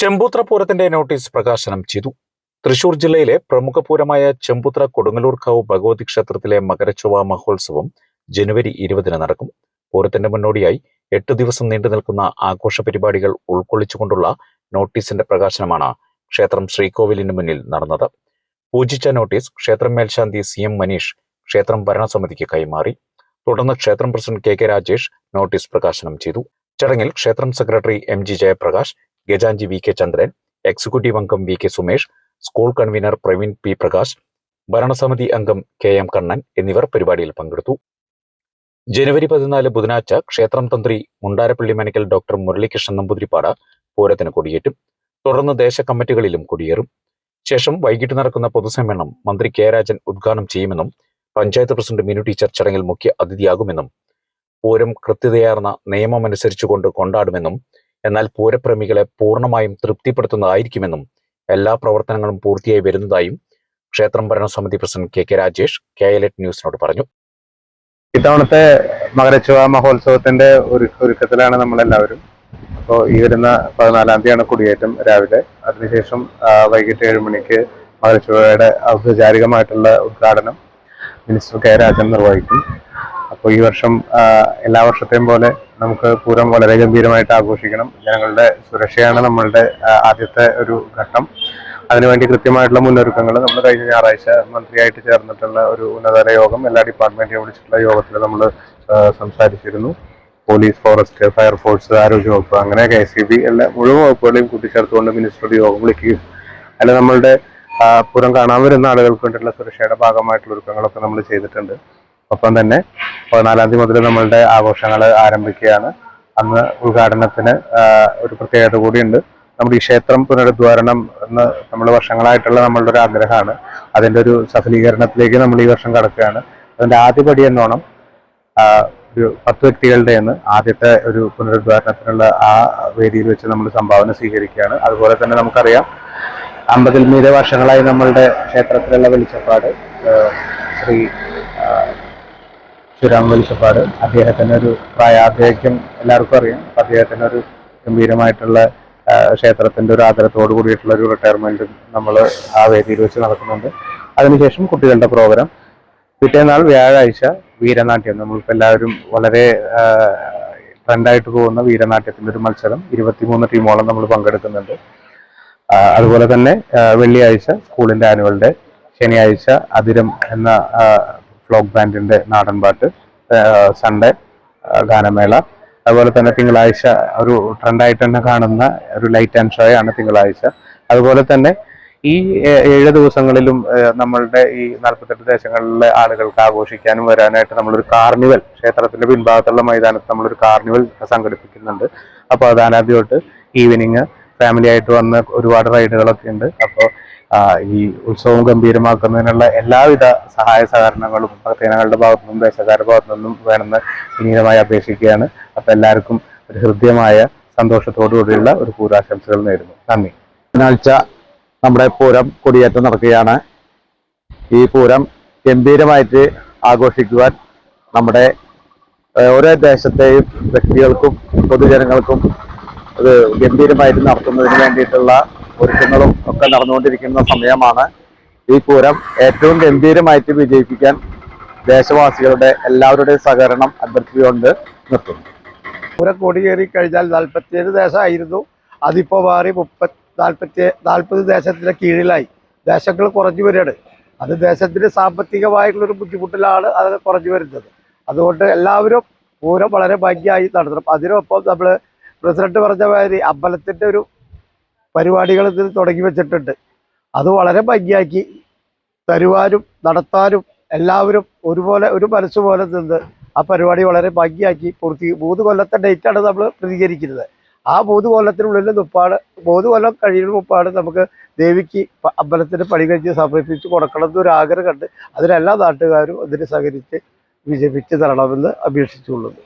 ചെമ്പൂത്ര പൂരത്തിന്റെ നോട്ടീസ് പ്രകാശനം ചെയ്തു. തൃശൂർ ജില്ലയിലെ പ്രമുഖ പൂരമായ ചെമ്പൂത്ര കൊടുങ്ങല്ലൂർക്കാവ് ഭഗവതി ക്ഷേത്രത്തിലെ മകരച്ചൊവ്വ മഹോത്സവം ജനുവരി ഇരുപതിന് നടക്കും. പൂരത്തിന്റെ മുന്നോടിയായി എട്ട് ദിവസം നീണ്ടു നിൽക്കുന്ന ആഘോഷ പരിപാടികൾ ഉൾക്കൊള്ളിച്ചുകൊണ്ടുള്ള നോട്ടീസിന്റെ പ്രകാശനമാണ് ക്ഷേത്രം ശ്രീകോവിലിന് മുന്നിൽ നടന്നത്. പൂജിച്ച നോട്ടീസ് ക്ഷേത്രം മേൽശാന്തി സി എം മനീഷ് ക്ഷേത്രം ഭരണസമിതിക്ക് കൈമാറി. തുടർന്ന് ക്ഷേത്രം president K K Rajesh notice പ്രകാശനം ചെയ്തു. ചടങ്ങിൽ ക്ഷേത്രം സെക്രട്ടറി എം ജി ജയപ്രകാശ് ഗജാഞ്ചി വി കെ ചന്ദ്രൻ എക്സിക്യൂട്ടീവ് അംഗം V K Sumesh school convener Praveen P Prakash ഭരണസമിതി അംഗം കെ എം കണ്ണൻ എന്നിവർ പരിപാടിയിൽ പങ്കെടുത്തു. ജനുവരി പതിനാല് ബുധനാഴ്ച ക്ഷേത്രം തന്ത്രി മുണ്ടാരപ്പള്ളി മനക്കൽ ഡോക്ടർ മുരളികൃഷ്ണൻ നമ്പൂതിരിപ്പാട് പൂരത്തിന് കൊടിയേറ്റും. തുടർന്ന് ദേശകമ്മിറ്റികളിലും കൊടിയേറും. ശേഷം വൈകിട്ട് നടക്കുന്ന പൊതുസമ്മേളനം മന്ത്രി കെ രാജൻ ഉദ്ഘാടനം ചെയ്യുമെന്നും പഞ്ചായത്ത് പ്രസിഡന്റ് മിനു ടീച്ചർ ചടങ്ങിൽ മുഖ്യ അതിഥിയാകുമെന്നും പൂരം കൃത്യതയാർന്ന നിയമമനുസരിച്ചുകൊണ്ട് കൊണ്ടാടുമെന്നും എന്നാൽ പൂരപ്രേമികളെ പൂർണമായും തൃപ്തിപ്പെടുത്തുന്നതായിരിക്കുമെന്നും എല്ലാ പ്രവർത്തനങ്ങളും പൂർത്തിയായി വരുന്നതായും ക്ഷേത്രം ഭരണസമിതി president K K Rajesh K L at ന്യൂസിനോട് പറഞ്ഞു. ഇത്തവണത്തെ മകരച്ചുവ മഹോത്സവത്തിന്റെ ഒരു ഒരുക്കത്തിലാണ് നമ്മളെല്ലാവരും. അപ്പോൾ ഈ വരുന്ന പതിനാലാം തീയതിയാണ് കുടിയേറ്റം രാവിലെ. അതിനുശേഷം വൈകിട്ട് ഏഴ് മണിക്ക് മകരച്ചുവയുടെ ഔപചാരികമായിട്ടുള്ള ഉദ്ഘാടനം മിനിസ്റ്റർ കെ രാജൻ നിർവഹിക്കും. അപ്പോൾ ഈ വർഷം എല്ലാ വർഷത്തെയും പോലെ നമുക്ക് പൂരം വളരെ ഗംഭീരമായിട്ട് ആഘോഷിക്കണം. ജനങ്ങളുടെ സുരക്ഷയാണ് നമ്മളുടെ ആദ്യത്തെ ഒരു ഘട്ടം. അതിനുവേണ്ടി കൃത്യമായിട്ടുള്ള മുന്നൊരുക്കങ്ങൾ നമ്മൾ കഴിഞ്ഞ ഞായറാഴ്ച മന്ത്രിയായിട്ട് ചേർന്നിട്ടുള്ള ഒരു ഉന്നതതല യോഗം എല്ലാ ഡിപ്പാർട്ട്മെന്റിനെ വിളിച്ചിട്ടുള്ള യോഗത്തിൽ നമ്മൾ സംസാരിച്ചിരുന്നു. പോലീസ് ഫോറസ്റ്റ് ഫയർഫോഴ്സ് ആരോഗ്യവകുപ്പ് അങ്ങനെ കെ സി ബി എല്ലാ മുഴുവൻ വകുപ്പുകളെയും കൂട്ടിച്ചേർത്തുകൊണ്ട് മിനിസ്റ്ററുടെ യോഗം വിളിക്കുകയും അല്ല നമ്മളുടെ പുരം കാണാൻ വരുന്ന ആളുകൾക്ക് വേണ്ടിയിട്ടുള്ള സുരക്ഷയുടെ ഭാഗമായിട്ടുള്ള ഒരുക്കങ്ങളൊക്കെ നമ്മൾ ചെയ്തിട്ടുണ്ട്. ഒപ്പം തന്നെ പതിനാലാം തീയതി മുതൽ നമ്മളുടെ ആഘോഷങ്ങൾ ആരംഭിക്കുകയാണ്. അന്ന് ഉദ്ഘാടനത്തിന് ഒരു പ്രത്യേകത കൂടിയുണ്ട്. നമ്മുടെ ഈ ക്ഷേത്രം പുനരുദ്ധാരണം എന്ന് നമ്മൾ വർഷങ്ങളായിട്ടുള്ള നമ്മളുടെ ഒരു ആഗ്രഹമാണ്. അതിന്റെ ഒരു സഫലീകരണത്തിലേക്ക് നമ്മൾ ഈ വർഷം കടക്കുകയാണ്. അതിന്റെ ആദ്യപടി എന്നോണം ഒരു പത്ത് വ്യക്തികളുടെ എന്ന് ആദ്യത്തെ ഒരു പുനരുദ്ധാരണത്തിനുള്ള ആ വേദിയിൽ വെച്ച് നമ്മൾ സംഭാവന സ്വീകരിക്കുകയാണ്. അതുപോലെ തന്നെ നമുക്കറിയാം അമ്പതിൽ മീതെ വർഷങ്ങളായി നമ്മളുടെ ക്ഷേത്രത്തിലുള്ള വെളിച്ചപ്പാട് ശ്രീ ശ്രീരാം വെളിച്ചപ്പാട് അദ്ദേഹത്തിന് ഒരു പ്രായാധിക്യം എല്ലാവർക്കും അറിയാം. അദ്ദേഹത്തിന് ഒരു ഗംഭീരമായിട്ടുള്ള ക്ഷേത്രത്തിന്റെ ഒരു ആദരത്തോട് കൂടിയിട്ടുള്ള ഒരു റിട്ടയർമെന്റ് നമ്മൾ ആ വേദിയിൽ വെച്ച് നടക്കുന്നുണ്ട്. അതിനുശേഷം കുട്ടികളുടെ പ്രോഗ്രാം പിറ്റേന്നാൾ വ്യാഴാഴ്ച വീരനാട്യം. നമ്മളിപ്പോൾ എല്ലാവരും വളരെ ട്രെൻഡായിട്ട് പോകുന്ന വീരനാട്യത്തിന്റെ ഒരു മത്സരം. ഇരുപത്തിമൂന്ന് ടീമോളം നമ്മൾ പങ്കെടുക്കുന്നുണ്ട്. അതുപോലെ തന്നെ വെള്ളിയാഴ്ച സ്കൂളിന്റെ ആനുവൽ ഡേ. ശനിയാഴ്ച അതിരം എന്ന ഫ്ലോക്ക് ബാൻഡിന്റെ നാടൻ പാട്ട് സൺഡേ ഗാനമേള. അതുപോലെ തന്നെ തിങ്കളാഴ്ച ഒരു ട്രെൻഡായിട്ട് തന്നെ കാണുന്ന ഒരു ലൈറ്റ് ആൻഡ് ഷോ ആണ് തിങ്കളാഴ്ച. അതുപോലെ തന്നെ ഈ ഏഴ് ദിവസങ്ങളിലും നമ്മളുടെ ഈ നാൽപ്പത്തെട്ട് ദേശങ്ങളിലെ ആളുകൾക്ക് ആഘോഷിക്കാനും വരാനായിട്ട് നമ്മളൊരു കാർണിവൽ ക്ഷേത്രത്തിന്റെ പിൻഭാഗത്തുള്ള മൈതാനത്ത് നമ്മളൊരു കാർണിവൽ സംഘടിപ്പിക്കുന്നുണ്ട്. അപ്പോൾ അതാനാദ്യമായിട്ട് ഈവനിങ് ഫാമിലി ആയിട്ട് വന്ന് ഒരുപാട് റൈഡുകളൊക്കെ ഉണ്ട്. അപ്പോൾ ഈ ഉത്സവം ഗംഭീരമാക്കുന്നതിനുള്ള എല്ലാവിധ സഹായ സഹകരണങ്ങളും ഭക്തജനങ്ങളുടെ ഭാഗത്തു നിന്നും ദേശക്കാരുടെ ഭാഗത്തു നിന്നും വേണമെന്ന് വിനീതമായി അപേക്ഷിക്കുകയാണ്. അപ്പൊ എല്ലാവർക്കും ഒരു ഹൃദ്യമായ സന്തോഷത്തോടുകൂടിയുള്ള ഒരു പൂരാശംസകൾ നേരുന്നു. നന്ദി. ബുധനാഴ്ച നമ്മുടെ പൂരം കൊടിയേറ്റം നടക്കുകയാണ്. ഈ പൂരം ഗംഭീരമായിട്ട് ആഘോഷിക്കുവാൻ നമ്മുടെ ഓരോ ദേശത്തെയും വ്യക്തികൾക്കും പൊതുജനങ്ങൾക്കും ഗംഭീരമായിട്ട് നടത്തുന്നതിന് വേണ്ടിയിട്ടുള്ള ഒരുക്കങ്ങളും ഒക്കെ നടന്നുകൊണ്ടിരിക്കുന്ന സമയമാണ് ഈ പൂരം ഏറ്റവും ഗംഭീരമായിട്ട് വിജയിപ്പിക്കാൻ ദേശവാസികളുടെ എല്ലാവരുടെയും സഹകരണം അഭ്യർത്ഥിച്ചുകൊണ്ട് നിർത്തുന്നു. പൂരം കൊടി കയറി കഴിഞ്ഞാൽ നാൽപ്പത്തിയേഴ് ദേശമായിരുന്നു. അതിപ്പോൾ മാറി മുപ്പത് നാൽപ്പത്തി നാൽപ്പത് ദേശത്തിന്റെ കീഴിലായി. ദേശങ്ങൾ കുറഞ്ഞു വരികയാണ്. അത് ദേശത്തിന് സാമ്പത്തികമായിട്ടുള്ളൊരു ബുദ്ധിമുട്ടിലാണ് അത് കുറഞ്ഞു വരുന്നത്. അതുകൊണ്ട് എല്ലാവരും പൂരം വളരെ ഭംഗിയായി നടത്തണം. അതിനൊപ്പം നമ്മൾ പ്രസിഡന്റ് പറഞ്ഞ മാതിരി അമ്പലത്തിന്റെ ഒരു പരിപാടികൾ ഇതിൽ തുടങ്ങി വെച്ചിട്ടുണ്ട്. അത് വളരെ ഭംഗിയാക്കി തരുവാനും നടത്താനും എല്ലാവരും ഒരുപോലെ ഒരു മനസ്സുപോലെ നിന്ന് ആ പരിപാടി വളരെ ഭംഗിയാക്കി പൂർത്തി മൂന്ന് കൊല്ലത്തെ ഡേറ്റാണ് നമ്മൾ പ്രതികരിക്കുന്നത്. ആ മൂന്ന് കൊല്ലത്തിനുള്ളിൽ മുപ്പാട് മൂന്ന് കൊല്ലം കഴിയുന്ന മുപ്പാട് നമുക്ക് ദേവിക്ക് അമ്പലത്തിന് പണി കഴിച്ച് സമർപ്പിച്ച് കൊടുക്കണം എന്നൊരു ആഗ്രഹം കണ്ട് അതിനെല്ലാ നാട്ടുകാരും അതിന് സഹകരിച്ച് വിജയിപ്പിച്ച് തരണമെന്ന് അപേക്ഷിച്ചുകൊള്ളുന്നു.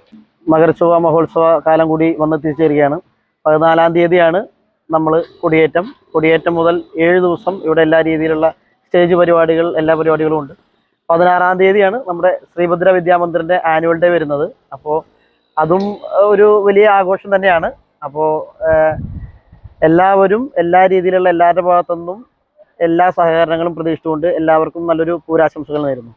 മകരച്ചൊവ്വ മഹോത്സവ കാലം കൂടി വന്നെത്തിച്ചേരുകയാണ്. പതിനാലാം തീയതിയാണ് നമ്മൾ കൊടിയേറ്റം. കൊടിയേറ്റം മുതൽ ഏഴ് ദിവസം ഇവിടെ എല്ലാ രീതിയിലുള്ള സ്റ്റേജ് പരിപാടികൾ എല്ലാ പരിപാടികളും ഉണ്ട്. പതിനാറാം തീയതിയാണ് നമ്മുടെ ശ്രീഭദ്ര വിദ്യാമന്ദിറിന്റെ ആനുവൽ ഡേ വരുന്നത്. അപ്പോൾ അതും ഒരു വലിയ ആഘോഷം തന്നെയാണ്. അപ്പോൾ എല്ലാവരും എല്ലാ രീതിയിലുള്ള എല്ലാവരുടെ ഭാഗത്തുനിന്നും എല്ലാ സഹകരണങ്ങളും പ്രതീക്ഷിച്ചുകൊണ്ട് എല്ലാവർക്കും നല്ലൊരു പൂരാശംസകൾ നേരുന്നു.